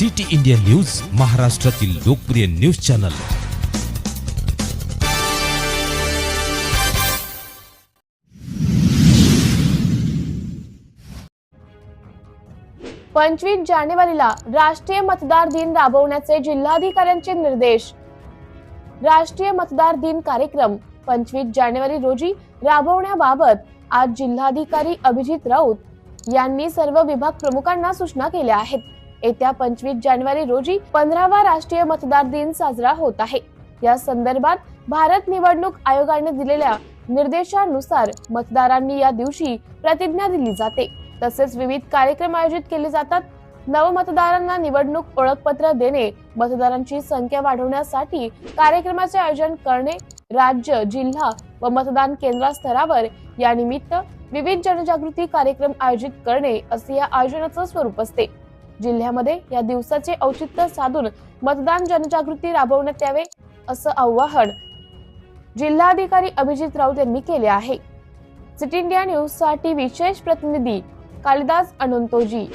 City India news महाराष्ट्रातील लोकप्रिय news channel. पंचवीस जानेवारीला राष्ट्रीय मतदार दिन राबवण्याचे जिल्हाधिकाऱ्यांचे निर्देश. राष्ट्रीय मतदार दिन कार्यक्रम पंचवीस जानेवारी रोजी राबवण्याबाबत आज जिल्हाधिकारी अभिजित राऊत यांनी सर्व विभाग प्रमुखांना सूचना केल्या आहेत. येत्या पंचवीस जानेवारी रोजी पंधरावा राष्ट्रीय मतदार दिन साजरा होत आहे. या संदर्भात भारत निवडणूक आयोगाने दिलेल्या निर्देशानुसार मतदारांनी या दिवशी प्रतिज्ञा दिली जाते. तसेच विविध कार्यक्रम आयोजित केले जातात. नवमतदारांना निवडणूक ओळखपत्र देणे मतदारांची संख्या वाढवण्यासाठी कार्यक्रमाचे आयोजन करणे राज्य जिल्हा व मतदान केंद्रस्तरावर स्तरावर यानिमित्त विविध जनजागृती कार्यक्रम आयोजित करणे असे या आयोजनाचं स्वरूप असते. जिल्ह्यामध्ये या दिवसाचे औचित्य साधून मतदान जनजागृती राबवण्यात यावे असं आवाहन जिल्हाधिकारी अभिजित राऊत यांनी केले आहे. सिटी इंडिया न्यूजसाठी विशेष प्रतिनिधी कालिदास अनंतोजी.